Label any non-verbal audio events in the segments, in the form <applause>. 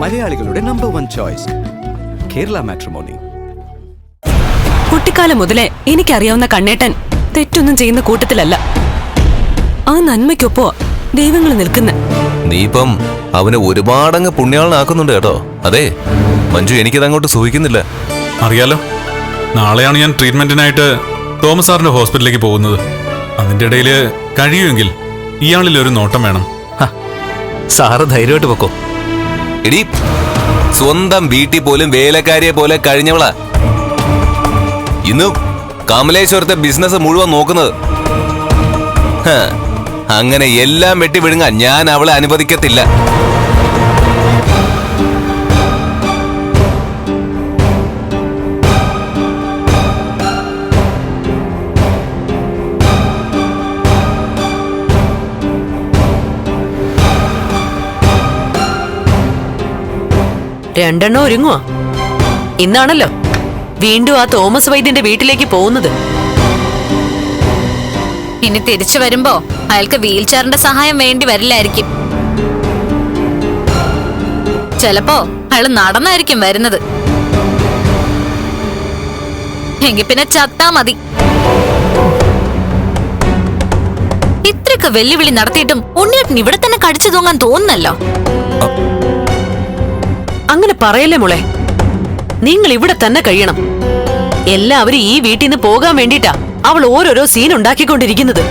മലയാളികളുടെ number one choice Kerala matrimony കുട്ടിക്കാലം മുതലേ എനിക്കറിയാവുന്ന കണ്ണേട്ടൻ തെറ്റൊന്നും ചെയ്യുന്ന കൂട്ടത്തിലല്ല. ആ നന്മയ്ക്കൊപ്പോ ദൈവങ്ങൾ നിൽക്കുന്ന. നീ ഇപ്പം അവനെ ഒരുപാടങ്ങ് പുണ്യാളനാക്കുന്നുണ്ട് കേട്ടോ. അതെ മഞ്ജു എനിക്കത് അങ്ങോട്ട് സൂഹിക്കുന്നില്ല. അറിയാലോ നാളെയാണ് ഞാൻ ട്രീറ്റ്മെന്റിനായിട്ട് തോമസ് സാറിന്റെ ഹോസ്പിറ്റലിലേക്ക് പോകുന്നത്. അതിന്റെ ഇടയിൽ കഴിയുമെങ്കിൽ ഇയാളിൽ ഒരു നോട്ടം വേണം. സാറ് ധൈര്യമായിട്ട് പൊക്കോ. എടി സ്വന്തം വീട്ടിൽ പോലും വേലക്കാരിയെ പോലെ കഴിഞ്ഞവളാ. ഇന്ന് കമലേശ്വരത്തെ ബിസിനസ് മുഴുവൻ നോക്കുന്നത്. അങ്ങനെ എല്ലാം വെട്ടി വിഴുങ്ങാൻ ഞാൻ അവളെ അനുവദിക്കത്തില്ല. രണ്ടെണ്ണം ഒരുങ്ങുവാ? ഇന്നാണല്ലോ വീണ്ടും ആ തോമസ് വൈദ്യന്റെ വീട്ടിലേക്ക് പോകുന്നത്. ഇനി തിരിച്ചു വരുമ്പോ അയാൾക്ക് വീൽചെയറിന്റെ സഹായം വേണ്ടി വരില്ലായിരിക്കും. ചിലപ്പോ അയാൾ നടന്നായിരിക്കും വരുന്നത്. എങ്കി പിന്നെ ചത്താ മതി. ഇത്രയൊക്കെ വെല്ലുവിളി നടത്തിയിട്ടും ഉണ്ണിയേട്ടൻ ഇവിടെ തന്നെ കടിച്ചു തൂങ്ങാൻ തോന്നുന്നല്ലോ. അങ്ങനെ പറയല്ലേ മോളെ? നിങ്ങൾ ഇവിടെ തന്നെ കഴിയണം. എല്ലാവരും ഈ വീട്ടിൽ നിന്ന് പോകാൻ വേണ്ടിട്ടാ അവൾ ഓരോരോ സീൻ ഉണ്ടാക്കിക്കൊണ്ടിരിക്കുന്നത്.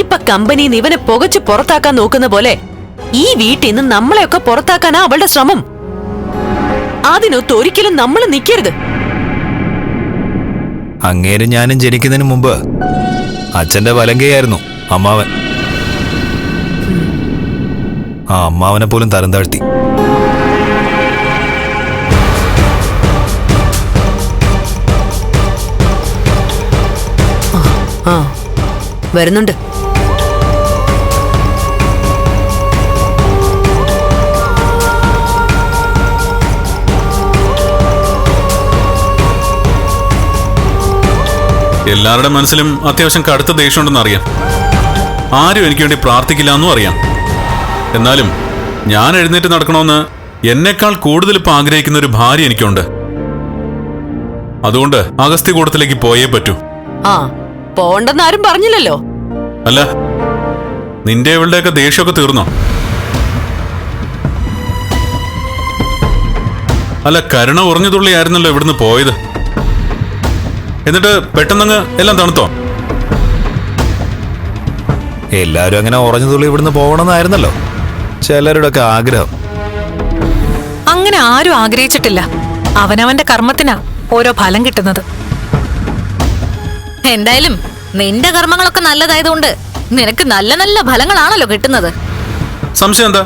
ഇപ്പൊ കമ്പനിന്ന് ഇവനെ പുകച്ച് പുറത്താക്കാൻ നോക്കുന്ന പോലെ ഈ വീട്ടിൽ നിന്ന് നമ്മളെയൊക്കെ പുറത്താക്കാനാ അവളുടെ ശ്രമം. അതിനൊത്ത് ഒരിക്കലും നമ്മൾ നിൽക്കരുത് അങ്ങേര് ഞാനും ജനിക്കുന്നതിന് മുമ്പ് അച്ഛന്റെ വലങ്കയായിരുന്നു അമ്മാവൻ. ആ അമ്മാവനെ പോലും തരം താഴ്ത്തി. ആ വരുന്നുണ്ട്. എല്ലാവരുടെ മനസ്സിലും അത്യാവശ്യം കടുത്ത ദേഷ്യമുണ്ടെന്ന് അറിയാം. ആരും എനിക്ക് വേണ്ടി പ്രാർത്ഥിക്കില്ല എന്നും അറിയാം. എന്നാലും ഞാൻ എഴുന്നേറ്റ് നടക്കണമെന്ന് എന്നെക്കാൾ കൂടുതൽ ഇപ്പൊ ആഗ്രഹിക്കുന്ന ഒരു ഭാര്യ എനിക്കുണ്ട്. അതുകൊണ്ട് അഗസ്ത്യ കൂടത്തിലേക്ക് പോയേ പറ്റൂ. ആ പോണ്ടെന്ന് ആരും പറഞ്ഞില്ലല്ലോ. അല്ല നിന്റെ ഇവളുടെയൊക്കെ ദേഷ്യമൊക്കെ തീർന്നോ? അല്ല കരുണ ഉറഞ്ഞതുള്ളിയായിരുന്നല്ലോ ഇവിടുന്ന് പോയത്. എന്നിട്ട് പെട്ടെന്നങ്ങ് എല്ലാം തണുത്തോ? എല്ലാരും അങ്ങനെ ഉറഞ്ഞു തുള്ളി ഇവിടുന്ന് പോകണമെന്നായിരുന്നല്ലോ. ചിലരുടെ ഒക്കെ ആഗ്രഹം. അങ്ങനെ ആരും ആഗ്രഹിച്ചിട്ടില്ല. അവനവന്റെ കർമ്മത്തിനാ ഓരോ ഫലം കിട്ടുന്നത്. എന്തായാലും നിന്റെ കർമ്മങ്ങളൊക്കെ നല്ലതായതുകൊണ്ട് നിനക്ക് നല്ല നല്ല ഫലങ്ങളാണല്ലോ കിട്ടുന്നത്. സംശയം എന്താ?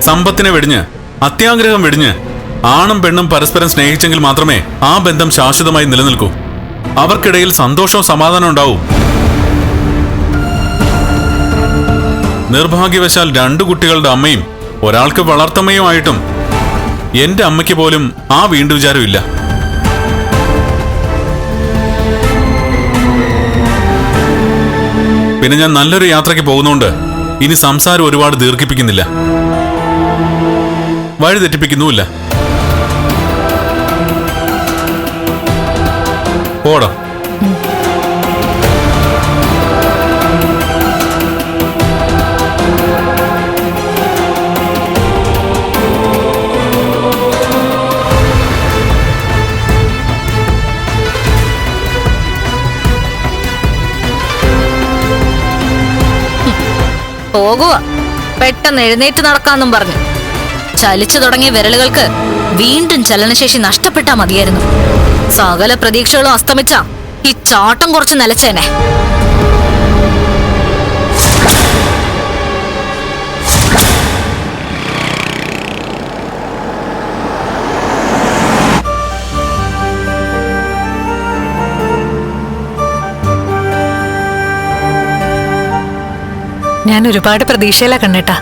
സമ്പത്തിനെ വെടിഞ്ഞ് അത്യാഗ്രഹം വെടിഞ്ഞ് ആണും പെണ്ണും പരസ്പരം സ്നേഹിച്ചെങ്കിൽ മാത്രമേ ആ ബന്ധം ശാശ്വതമായി നിലനിൽക്കൂ. അവർക്കിടയിൽ സന്തോഷവും സമാധാനവും ഉണ്ടാവും. നിർഭാഗ്യവശാൽ രണ്ടു കുട്ടികളുടെ അമ്മയും ഒരാൾക്ക് വളർത്തമ്മയുമായിട്ടും എന്റെ അമ്മയ്ക്ക് പോലും ആ വീണ്ടു വിചാരമില്ല പിന്നെ ഞാൻ നല്ലൊരു യാത്രയ്ക്ക് പോകുന്നോണ്ട് ഇനി സംസാരം ഒരുപാട് ദീർഘിപ്പിക്കുന്നില്ല. വഴി തെറ്റിപ്പിക്കുന്നുമില്ല. പോടാ. പോകുക പെട്ടെന്ന് എഴുന്നേറ്റ് നടക്കാന്നും പറഞ്ഞു. ചലിച്ചു തുടങ്ങിയ വിരലുകൾക്ക് വീണ്ടും ചലനശേഷി നഷ്ടപ്പെട്ടാ മതിയായിരുന്നു. സകല പ്രതീക്ഷകളും അസ്തമിച്ച ഈ ചാട്ടം കുറച്ച് നിലച്ചേനെ. ഞാൻ ഒരുപാട് പ്രതീക്ഷയിലാ കണ്ണേട്ടാ.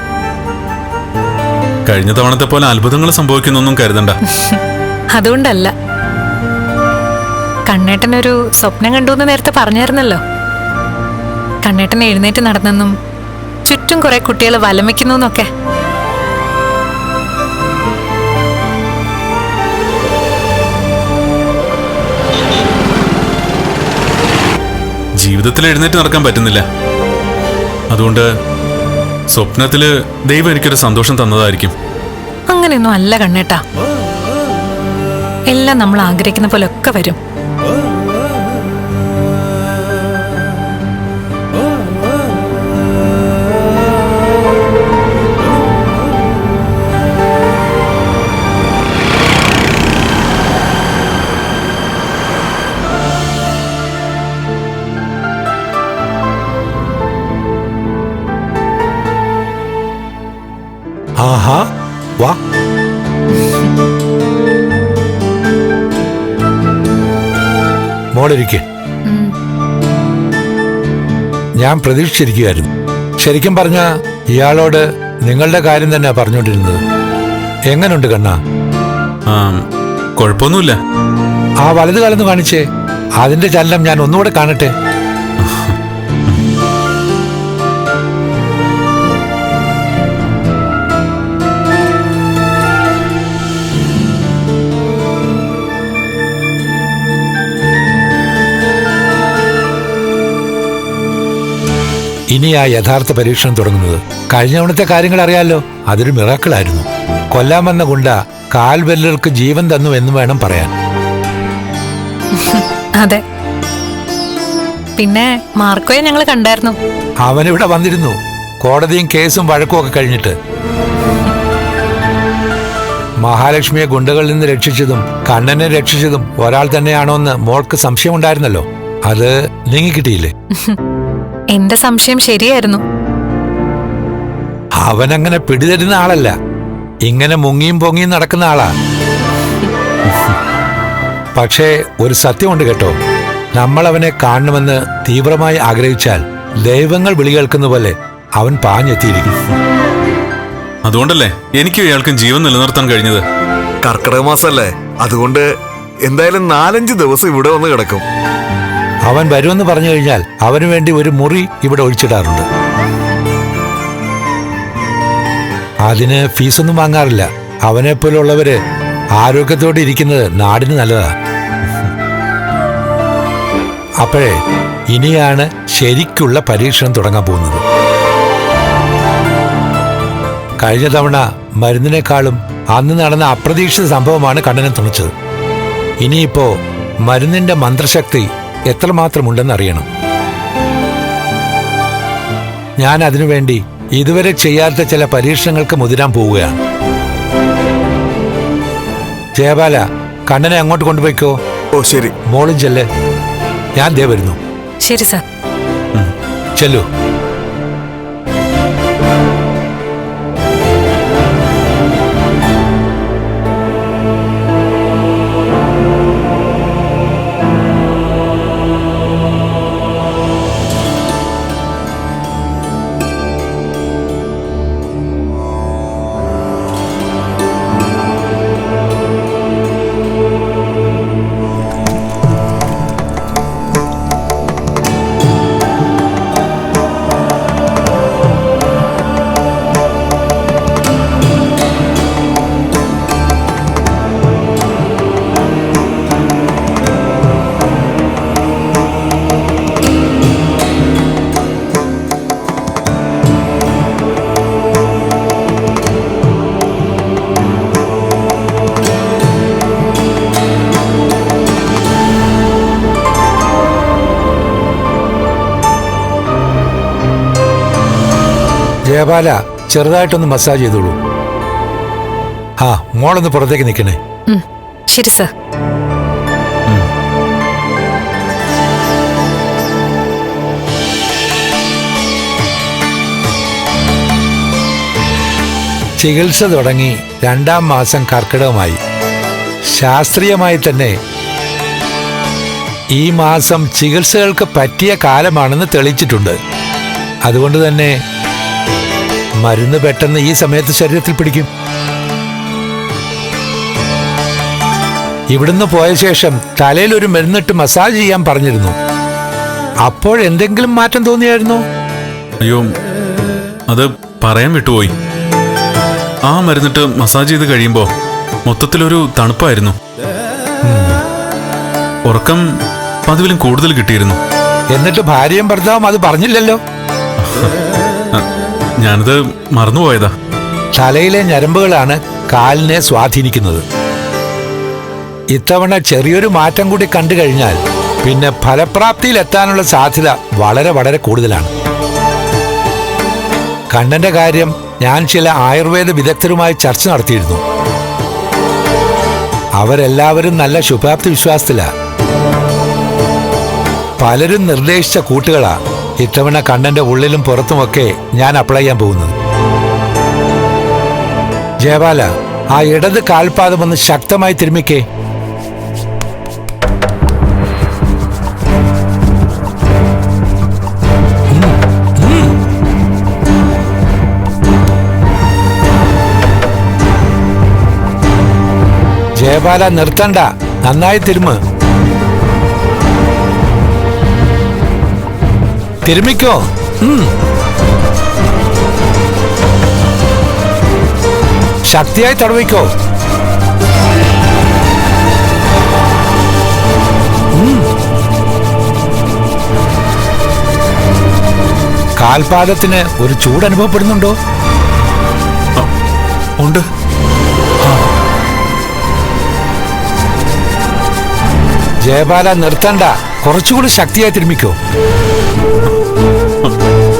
കഴിഞ്ഞ തവണത്തെ പോലെ അത്ഭുതങ്ങൾ സംഭവിക്കുന്നൊന്നും കരുതണ്ട. <laughs> അതുകൊണ്ടല്ല. കണ്ണേട്ടൻ ഒരു സ്വപ്നം കണ്ടു എന്ന് നേരത്തെ പറഞ്ഞായിരുന്നല്ലോ. കണ്ണേട്ടൻ എഴുന്നേറ്റ് നടന്നെന്നും ചുറ്റും കുറെ കുട്ടികൾ വലമിക്കുന്നു എന്നൊക്കെ ജീവിതത്തിൽ എഴുന്നേറ്റ് നടക്കാൻ പറ്റുന്നില്ല. അതുകൊണ്ട് സ്വപ്നത്തിൽ ദൈവം എനിക്കൊരു സന്തോഷം തന്നതായിരിക്കും. അങ്ങനെയൊന്നും അല്ല കണ്ണേട്ടാ. എല്ലാം നമ്മൾ ആഗ്രഹിക്കുന്ന പോലെ ഒക്കെ വരും. ഞാൻ പ്രതീക്ഷിച്ചിരിക്കുകയായിരുന്നു. ശരിക്കും പറഞ്ഞ ഇയാളോട് നിങ്ങളുടെ കാര്യം തന്നെ പറഞ്ഞുകൊണ്ടിരുന്നത്. എങ്ങനുണ്ട് കണ്ണ? ആ കുഴപ്പമൊന്നുമില്ല. ആ വലതു കാലന്ന് കാണിച്ചേ. അതിന്റെ ചലനം ഞാൻ ഒന്നുകൂടെ കാണട്ടെ. ഇനി ആ യഥാർത്ഥ പരീക്ഷണം തുടങ്ങുന്നത് കഴിഞ്ഞ തവണത്തെ കാര്യങ്ങൾ അറിയാലോ. അതൊരു മിറാക്കിളായിരുന്നു. കൊല്ലാൻ വന്ന ഗുണ്ട കാൽവെല്ലർക്ക് ജീവൻ തന്നു എന്ന് വേണം പറയാൻ. <laughs> അതെ. പിന്നെ മാർക്കോയെ ഞങ്ങൾ കണ്ടായിരുന്നു. അവനിവിടെ വന്നിരുന്നു. കോടതിയും കേസും വഴക്കും ഒക്കെ കഴിഞ്ഞിട്ട്. മഹാലക്ഷ്മിയെ ഗുണ്ടകളിൽ നിന്ന് രക്ഷിച്ചതും കണ്ണനെ രക്ഷിച്ചതും ഒരാൾ തന്നെയാണോ എന്ന് മോൾക്ക് സംശയമുണ്ടായിരുന്നല്ലോ. അത് നീങ്ങിക്കിട്ടിയില്ലേ? <laughs> എന്റെ സംശയം ശരിയായിരുന്നു. അവനങ്ങനെ പിടിതരുന്ന ആളല്ല. ഇങ്ങനെ മുങ്ങിയും പൊങ്ങിയും നടക്കുന്ന ആളാ. പക്ഷേ ഒരു സത്യമുണ്ട് കേട്ടോ. നമ്മൾ അവനെ കാണണമെന്ന് തീവ്രമായി ആഗ്രഹിച്ചാൽ ദൈവങ്ങൾ വിളി കേൾക്കുന്ന പോലെ അവൻ പാഞ്ഞെത്തിയിരിക്കും. അതുകൊണ്ടല്ലേ എനിക്ക് ഇയാൾക്കും ജീവൻ നിലനിർത്താൻ കഴിഞ്ഞത്? കർക്കിടക മാസല്ലേ? അതുകൊണ്ട് എന്തായാലും നാലഞ്ച് ദിവസം ഇവിടെ വന്ന് കിടക്കും. അവൻ വരുമെന്ന് പറഞ്ഞു കഴിഞ്ഞാൽ അവന് വേണ്ടി ഒരു മുറി ഇവിടെ ഒഴിച്ചിടാറുണ്ട്. അതിന് ഫീസൊന്നും വാങ്ങാറില്ല. അവനെ പോലുള്ളവര് ആരോഗ്യത്തോടെ ഇരിക്കുന്നത് നാടിന് നല്ലതാ. അപ്പോഴേ ഇനിയാണ് ശരിക്കുള്ള പരീക്ഷണം തുടങ്ങാൻ പോകുന്നത്. കഴിഞ്ഞ തവണ മരുന്നിനേക്കാളും അന്ന് നടന്ന അപ്രതീക്ഷിത സംഭവമാണ് കണ്ണനെ തുണച്ചത്. ഇനിയിപ്പോ മരുന്നിന്റെ മന്ത്രശക്തി എത്രമാത്രം അറിയണം ഞാൻ അതിനുവേണ്ടി ഇതുവരെ ചെയ്യാത്ത ചില പരീക്ഷണങ്ങൾക്ക് മുതിരാൻ പോവുകയാണ്. ജയബാല കണ്ണനെ അങ്ങോട്ട് കൊണ്ടുപോയിക്കോ? ഓ ശരി. മോളും ചെല്ലേ. ഞാൻ ദേ വരുന്നു. ശരി സാർ. ചെല്ലു. ജയബാല ചെറുതായിട്ടൊന്ന് മസാജ് ചെയ്തോളൂ. ആ മോളൊന്ന് പുറത്തേക്ക് നിൽക്കണേ. ശരി സാർ. ചികിത്സ തുടങ്ങി രണ്ടാം മാസം കർക്കിടകമായി. ശാസ്ത്രീയമായി തന്നെ ഈ മാസം ചികിത്സകൾക്ക് പറ്റിയ കാലമാണെന്ന് തെളിയിച്ചിട്ടുണ്ട്. അതുകൊണ്ട് തന്നെ മരുന്ന് പെട്ടെന്ന് ഈ സമയത്ത് ശരീരത്തിൽ പിടിക്കും. ഇവിടുന്ന് പോയ ശേഷം തലയിൽ ഒരു മരുന്നിട്ട് മസാജ് ചെയ്യാൻ പറഞ്ഞിരുന്നു. അപ്പോഴെന്തെങ്കിലും മാറ്റം തോന്നിയായിരുന്നു? അയ്യോ അത് പറയാൻ വിട്ടുപോയി. ആ മരുന്നിട്ട് മസാജ് ചെയ്ത് കഴിയുമ്പോൾ മൊത്തത്തിലൊരു തണുപ്പായിരുന്നു. ഉറക്കം പതിവിലും കൂടുതൽ കിട്ടിയിരുന്നു. എന്നിട്ട് ഭാര്യയും ഭർത്താവും അത് പറഞ്ഞില്ലല്ലോ? ഞാനത് മറന്നുപോയതാ. തലയിലെ ഞരമ്പുകളാണ് കാലിനെ സ്വാധീനിക്കുന്നത്. ഇത്തവണ ചെറിയൊരു മാറ്റം കൂടി കണ്ടു കഴിഞ്ഞാൽ പിന്നെ ഫലപ്രാപ്തിയിൽ എത്താനുള്ള സാധ്യത വളരെ വളരെ കൂടുതലാണ്. കണ്ണന്റെ കാര്യം ഞാൻ ചില ആയുർവേദ വിദഗ്ധരുമായി ചർച്ച നടത്തിയിരുന്നു. അവരെല്ലാവരും നല്ല ശുഭാപ്തി വിശ്വാസത്തിലാ പലരും നിർദ്ദേശിച്ച കൂട്ടുകളാ ഇത്തവണ കണ്ണന്റെ ഉള്ളിലും പുറത്തുമൊക്കെ ഞാൻ അപ്ലൈ ചെയ്യാൻ പോകുന്നത്. ജയബാല ആ ഇടത് കാൽപാദം ഒന്ന് ശക്തമായി തിരുമിക്കേ ജയബാല നിർത്തണ്ട നന്നായി തിരുമ്. തിരുമിക്കോ. ശക്തിയായി തടവിക്കോ. കാൽപാദത്തിന് ഒരു ചൂട് അനുഭവപ്പെടുന്നുണ്ടോ? ഉണ്ട്. ജയബാല നിർത്തണ്ട. കുറച്ചുകൂടി ശക്തിയായി തിരുമിക്കോ? song.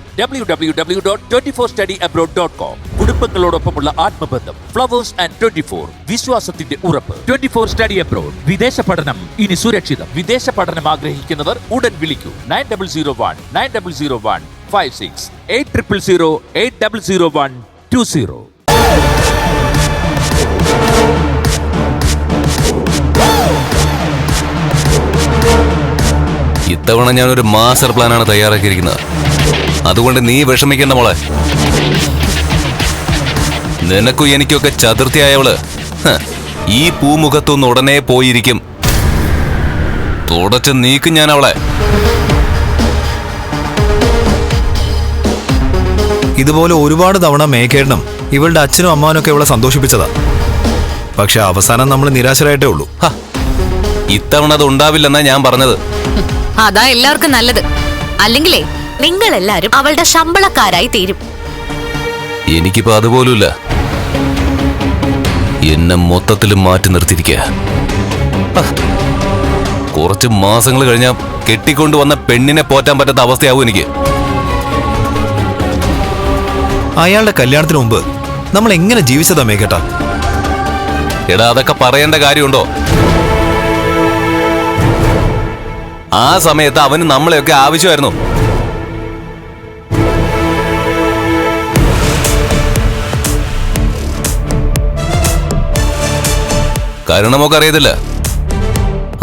W W W dot twenty four study abroad dot com കുടുംബങ്ങളോടൊപ്പമുള്ള ആത്മബന്ധം ഫ്ലവേഴ്സ് ആൻഡ് ട്വന്റി ഫോർ വിശ്വാസത്തിന്റെ ഉറപ്പ്. ട്വന്റി ഫോർ സ്റ്റഡി അബ്രോഡ് വിദേശ പഠനം ഇനി സുരക്ഷിതം. വിദേശ പഠനം ആഗ്രഹിക്കുന്നവർ ഉടൻ വിളിക്കൂ. Nine double zero one nine double zero one five six eight triple zero eight double zero one two zero. ഇത്തവണ ഞാനൊരു മാസ്റ്റർ പ്ലാനാണ് തയ്യാറാക്കിയിരിക്കുന്നത്. അതുകൊണ്ട് നീ വിഷമിക്കണ്ട മോളെ. നിനക്കും എനിക്കൊക്കെ ചതുർത്ഥിയായവൾ. ഈ പൂമുഖത്തൊന്ന് ഉടനെ പോയിരിക്കും. തുടച്ച് നീക്കും ഞാൻ അവളെ. ഇതുപോലെ ഒരുപാട് തവണ മേക്കേടണം ഇവളുടെ അച്ഛനും അമ്മാവനൊക്കെ ഇവളെ സന്തോഷിപ്പിച്ചതാ. പക്ഷെ അവസാനം നമ്മൾ നിരാശരായിട്ടേ ഉള്ളൂ. ഇത്തവണ അത് ഉണ്ടാവില്ലെന്നാ ഞാൻ പറഞ്ഞത്. അതാ എല്ലാവർക്കും നല്ലത്. അല്ലെങ്കിലേ നിങ്ങൾ എല്ലാരും അവളുടെ ശമ്പളക്കാരായി തീരും. എനിക്കിപ്പോ അതുപോലുമില്ല. എന്നെ മൊത്തത്തിൽ മാറ്റി നിർത്തിയിരിക്കുക. കുറച്ച് മാസങ്ങൾ കഴിഞ്ഞ കെട്ടിക്കൊണ്ടു വന്ന പെണ്ണിനെ പോറ്റാൻ പറ്റാത്ത അവസ്ഥയാവും എനിക്ക്. അയാളുടെ കല്യാണത്തിന് മുമ്പ് നമ്മൾ എങ്ങനെ ജീവിച്ചതാ മേഘട്ട? എടാ അതൊക്കെ പറയേണ്ട കാര്യമുണ്ടോ? ആ സമയത്ത് അവന് നമ്മളെയൊക്കെ ആവശ്യമായിരുന്നു. കരുണമൊക്കെ അറിയത്തില്ല.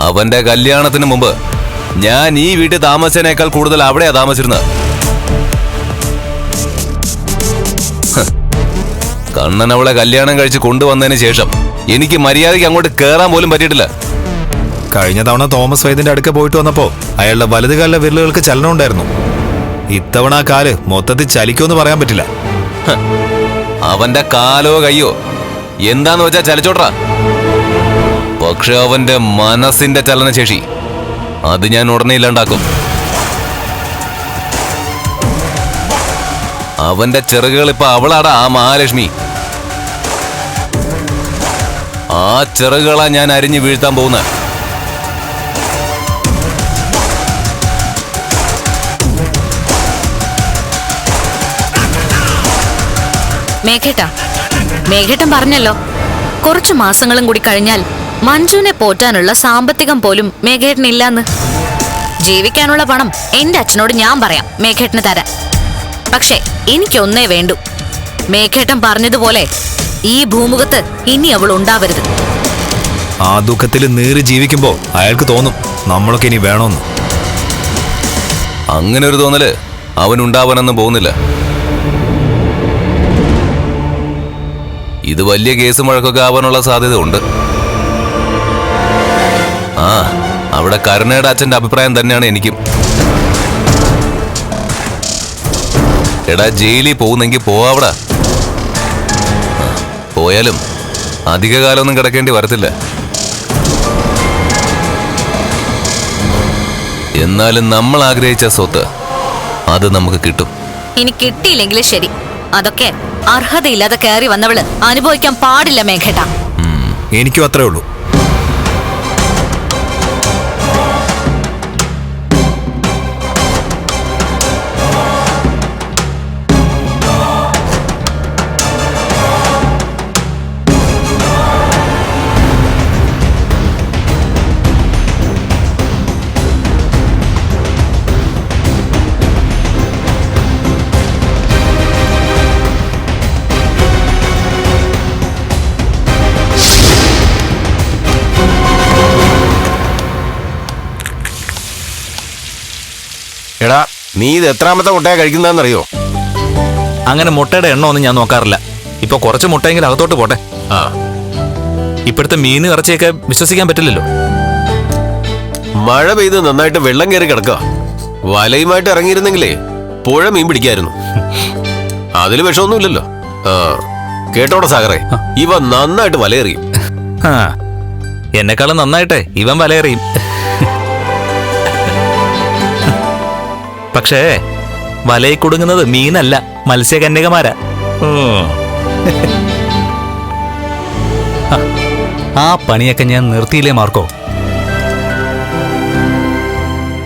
അവന്റെ കല്യാണത്തിന് മുമ്പ് ഞാൻ ഈ വീട്ടിൽ താമസിച്ചതിനേക്കാൾ കൂടുതൽ അവിടെയാ താമസിച്ചിരുന്നത്. കണ്ണൻ അവളെ കല്യാണം കഴിച്ച് കൊണ്ടുവന്നതിന് ശേഷം എനിക്ക് മര്യാദയ്ക്ക് അങ്ങോട്ട് കേറാൻ പോലും പറ്റിയിട്ടില്ല. കഴിഞ്ഞ തവണ തോമസ് വൈദ്യന്റെ അടുക്ക പോയിട്ട് വന്നപ്പോ അയാളുടെ വലതുകാലിലെ വിരലുകൾക്ക് ചലനം ഉണ്ടായിരുന്നു. ഇത്തവണ ആ കാൽ മൊത്തത്തിൽ ചലിക്കുമെന്ന് പറയാൻ പറ്റില്ല. അവന്റെ കാലോ കയ്യോ എന്താന്ന് വെച്ചാ ചലിച്ചോട്രാ. പക്ഷെ അവന്റെ മനസ്സിന്റെ ചലനശേഷി അത് ഞാൻ ഉടനെ ഇല്ലാണ്ടാക്കും. അവന്റെ ചിറകുകൾ ഇപ്പൊ അവളാടാ ആ മഹാലക്ഷ്മി. ആ ചെറുകളാ ഞാൻ അരിഞ്ഞു വീഴ്ത്താൻ പോകുന്നത്. മേഘേട്ട മേഘേട്ടം പറഞ്ഞല്ലോ കുറച്ചു മാസങ്ങളും കൂടി കഴിഞ്ഞാൽ മഞ്ജുവിനെ പോറ്റാനുള്ള സാമ്പത്തികം പോലും മേഘേട്ടനില്ലാന്ന്. ജീവിക്കാനുള്ള പണം എന്റെ അച്ഛനോട് ഞാൻ പറയാം. മേഘേട്ടന് തരാൻ. പക്ഷേ എനിക്കൊന്നേ വേണ്ടു. മേഘേട്ടൻ പറഞ്ഞതുപോലെ ഈ ഭൂമുഖത്ത് ഇനി അവൾ ഉണ്ടാവരുത്. ആ ദുഃഖത്തിൽ നേറി ജീവിക്കുമ്പോ അയാൾക്ക് തോന്നും നമ്മളൊക്കെ ഇനി വേണമെന്ന് അങ്ങനെ ഒരു തോന്നൽ അവനുണ്ടാവാനൊന്നും പോകുന്നില്ല. ഇത് വലിയ കേസ് മഴക്കൊക്കെ ആവാനുള്ള സാധ്യത ഉണ്ട് ആ അവിടെ കരുണയുടെ അച്ഛന്റെ അഭിപ്രായം തന്നെയാണ് എനിക്കും. എടാ ജയിലിൽ പോകുന്നെങ്കിൽ പോവാവിടാ പോയാലും അധിക കാലമൊന്നും കിടക്കേണ്ടി വരത്തില്ല. എന്നാലും നമ്മൾ ആഗ്രഹിച്ച സ്വത്ത് അത് നമുക്ക് കിട്ടും. ഇനി കിട്ടിയില്ലെങ്കിലും ശരി. അതൊക്കെ അർഹതയില്ലാതെ കയറി വന്നവൾ അനുഭവിക്കാൻ പാടില്ല മേഘേട്ട. എനിക്കും അത്രേ ഉള്ളൂ. നീ ഇത് എത്രാമത്തെ മുട്ടയാ കഴിക്കുന്നതെന്നറിയോ? അങ്ങനെ മുട്ടയുടെ എണ്ണ ഒന്നും ഞാൻ നോക്കാറില്ല. ഇപ്പൊ കുറച്ച് മുട്ടയെങ്കിലും അകത്തോട്ട് പോട്ടെ. ആ. ഇപ്പോഴത്തെ മീൻ ഇറച്ചിയൊക്കെ വിശ്വസിക്കാൻ പറ്റില്ലല്ലോ. മഴ പെയ്ത് നന്നായിട്ട് വെള്ളം കയറി കിടക്കുക. വലയുമായിട്ട് ഇറങ്ങിയിരുന്നെങ്കിലേ പുഴ മീൻ പിടിക്കായിരുന്നു. അതിൽ വിഷമൊന്നുമില്ലല്ലോ. ആ കേട്ടോടെ സാഗറേ ഇവ നന്നായിട്ട് വലയെറിയും. ആ. എന്നെക്കാളും നന്നായിട്ടെ ഇവൻ വലയെറിയും. പക്ഷേ വലയിൽ കുടുങ്ങുന്നത് മീനല്ല മത്സ്യകന്യകമാരാ. ആ പണിയൊക്കെ ഞാൻ നിർത്തിയില്ലേ മാർക്കോ?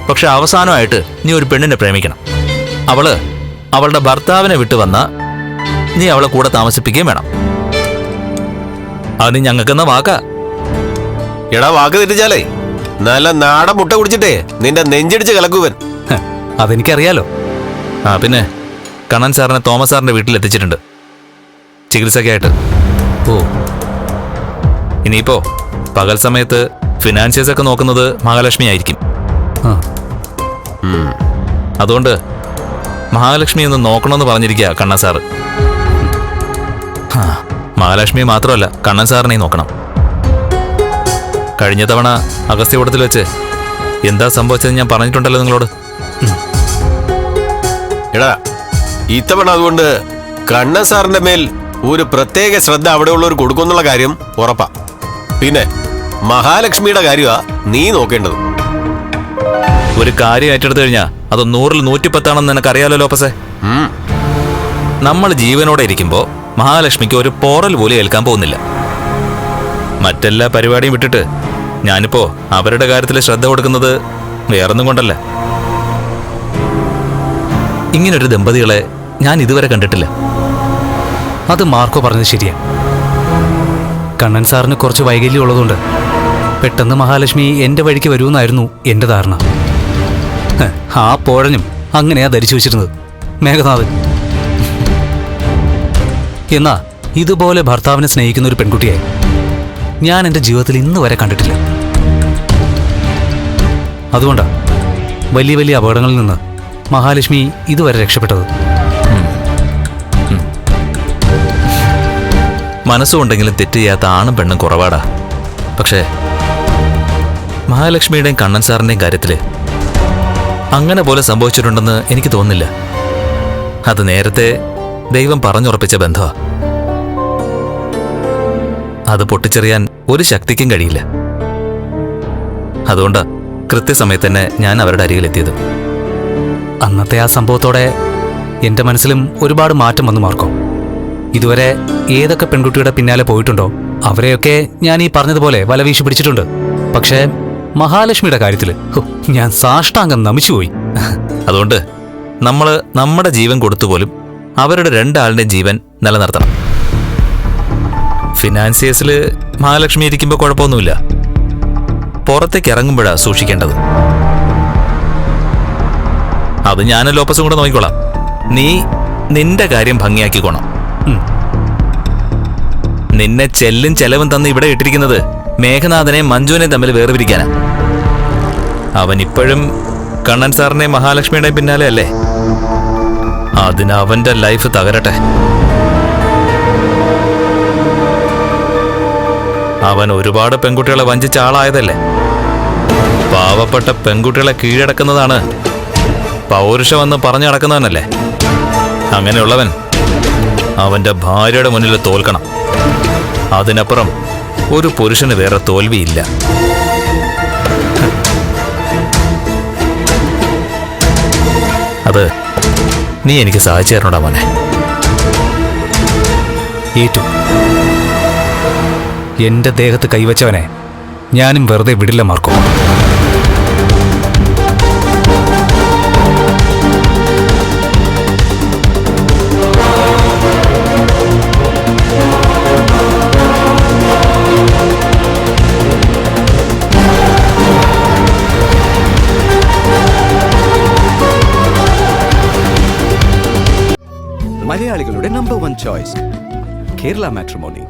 പക്ഷെ അവസാനമായിട്ട് നീ ഒരു പെണ്ണിനെ പ്രേമിക്കണം. അവൾ അവളുടെ ഭർത്താവിനെ വിട്ടു വന്ന നീ അവളെ കൂടെ താമസിപ്പിക്കുകയും വേണം. അത് ഞങ്ങൾക്കെന്ന വാക്കാ? എടാ വാക്ക് തെറ്റിച്ചാലേ. നല്ല നാടൻ മുട്ട കുടിച്ചിട്ടേ നിന്റെ നെഞ്ചിടിച്ച് കലക്കുവൻ. ഹ, അതെനിക്കറിയാലോ. ആ പിന്നെ കണ്ണൻ സാറിനെ തോമസ് സാറിന്റെ വീട്ടിൽ എത്തിച്ചിട്ടുണ്ട് ചികിത്സയ്ക്കായിട്ട്. ഓ. ഇനിയിപ്പോ പകൽ സമയത്ത് ഫിനാൻഷ്യൽസ് ഒക്കെ നോക്കുന്നത് മഹാലക്ഷ്മി ആയിരിക്കും. അതുകൊണ്ട് മഹാലക്ഷ്മി ഒന്ന് നോക്കണമെന്ന് പറഞ്ഞിരിക്കുക കണ്ണൻ സാറ്. മഹാലക്ഷ്മി മാത്രമല്ല കണ്ണൻ സാറിനെ നോക്കണം. കഴിഞ്ഞ തവണ അഗസ്ത്യകൂടത്തിൽ വെച്ച് എന്താ സംഭവിച്ചത് ഞാൻ പറഞ്ഞിട്ടുണ്ടല്ലോ നിങ്ങളോട്? എടാ ഇത്തവണ അതുകൊണ്ട് കണ്ണൻ സാറിന്റെ മേൽ ഒരു പ്രത്യേക ശ്രദ്ധ അവിടെയുള്ളവർ കൊടുക്കുന്നുള്ള കാര്യം ഉറപ്പാ. പിന്നെ മഹാലക്ഷ്മിയുടെ കാര്യമാ നീ നോക്കേണ്ടത്. ഒരു കാര്യം ഏറ്റെടുത്തു കഴിഞ്ഞാൽ അത് നൂറിൽ നൂറ്റിപ്പത്താണെന്ന് നിനക്കറിയാലോ ലോപ്പസേ. നമ്മൾ ജീവനോടെ ഇരിക്കുമ്പോൾ മഹാലക്ഷ്മിക്ക് ഒരു പോറൽ പോലും ഏൽക്കാൻ പോകുന്നില്ല. മറ്റെല്ലാ പരിപാടിയും വിട്ടിട്ട് ഞാനിപ്പോ അവരുടെ കാര്യത്തിൽ ശ്രദ്ധ കൊടുക്കുന്നത് വേറൊന്നും കൊണ്ടല്ല. ഇങ്ങനൊരു ദമ്പതികളെ ഞാൻ ഇതുവരെ കണ്ടിട്ടില്ല. അത് മാർക്കോ പറഞ്ഞത് ശരിയാ. കണ്ണൻ സാറിന് കുറച്ച് വൈകല്യം ഉള്ളതുകൊണ്ട് പെട്ടെന്ന് മഹാലക്ഷ്മി എന്റെ വഴിക്ക് വരുമെന്നായിരുന്നു എന്റെ ധാരണ. ആ പോഴഞ്ഞും അങ്ങനെയാ ധരിച്ചു വെച്ചിരുന്നത്. മേഘനാഥൻ. എന്നാ ഇതുപോലെ ഭർത്താവിനെ സ്നേഹിക്കുന്ന ഒരു പെൺകുട്ടിയെ ഞാൻ എന്റെ ജീവിതത്തിൽ ഇന്ന് വരെ കണ്ടിട്ടില്ല. അതുകൊണ്ടാ വലിയ വലിയ അപകടങ്ങളിൽ നിന്ന് മഹാലക്ഷ്മി ഇതുവരെ രക്ഷപ്പെട്ടത്. മനസ്സുകൊണ്ടെങ്കിലും തെറ്റ് ചെയ്യാത്ത ആണും പെണ്ണും കുറവാടാ. പക്ഷേ മഹാലക്ഷ്മിയുടെയും കണ്ണൻ സാറിന്റെയും കാര്യത്തിൽ അങ്ങനെ പോലെ സംഭവിച്ചിട്ടുണ്ടെന്ന് എനിക്ക് തോന്നുന്നില്ല. അത് നേരത്തെ ദൈവം പറഞ്ഞുറപ്പിച്ച ബന്ധമാ അത് പൊട്ടിച്ചെറിയാൻ ഒരു ശക്തിക്കും കഴിയില്ല. അതുകൊണ്ടാ കൃത്യസമയത്ത് തന്നെ ഞാൻ അവരുടെ അരികിലെത്തിയത്. അന്നത്തെ ആ സംഭവത്തോടെ എന്റെ മനസ്സിലും ഒരുപാട് മാറ്റം വന്നു മാർക്കോ. ഇതുവരെ ഏതൊക്കെ പെൺകുട്ടിയുടെ പിന്നാലെ പോയിട്ടുണ്ടോ അവരെയൊക്കെ ഞാൻ ഈ പറഞ്ഞതുപോലെ വല വീശി പിടിച്ചിട്ടുണ്ട്. പക്ഷേ മഹാലക്ഷ്മിയുടെ കാര്യത്തിൽ ഞാൻ സാഷ്ടാംഗം നമിച്ചുപോയി. അതുകൊണ്ട് നമ്മൾ നമ്മുടെ ജീവൻ കൊടുത്തുപോലും അവരുടെ രണ്ടാളിന്റെ ജീവൻ നിലനിർത്തണം. ഫിനാൻസിയേഴ്സിൽ മഹാലക്ഷ്മി ഇരിക്കുമ്പോൾ കുഴപ്പമൊന്നുമില്ല. പുറത്തേക്ക് ഇറങ്ങുമ്പോഴാണ് സൂക്ഷിക്കേണ്ടത്. അത് ഞാനും ലോപ്പസും കൂടെ നോക്കിക്കോളാം. നീ നിന്റെ കാര്യം ഭംഗിയാക്കിക്കോണം. കൊണം നിന്നെ ചെല്ലും ചെലവും തന്ന് ഇവിടെ ഇട്ടിരിക്കുന്നത് മേഘനാഥനെ മഞ്ജുവിനെ തമ്മിൽ വേർപിരിക്കാനാ. അവൻ ഇപ്പോഴും കണ്ണൻ സാറിനെ മഹാലക്ഷ്മിയുടെ പിന്നാലെ അല്ലേ? അതിന് അവന്റെ ലൈഫ് തകരട്ടെ. അവൻ ഒരുപാട് പെൺകുട്ടികളെ വഞ്ചിച്ച ആളായതല്ലേ? പാവപ്പെട്ട പെൺകുട്ടികളെ കീഴടക്കുന്നതാണ് പൗരുഷമെന്ന് പറഞ്ഞു നടക്കുന്നവനല്ലേ? അങ്ങനെയുള്ളവൻ അവന്റെ ഭാര്യയുടെ മുന്നിൽ തോൽക്കണം. അതിനപ്പുറം ഒരു പുരുഷന് വേറെ തോൽവിയില്ല. അത് നീ എനിക്ക് സഹായിച്ചു തരണോടാ മോനെ. ഏറ്റു. എന്റെ ദേഹത്ത് കൈവച്ചവനെ ഞാനും വെറുതെ വിടില്ല മാർക്കോ. Choice Kerala matrimony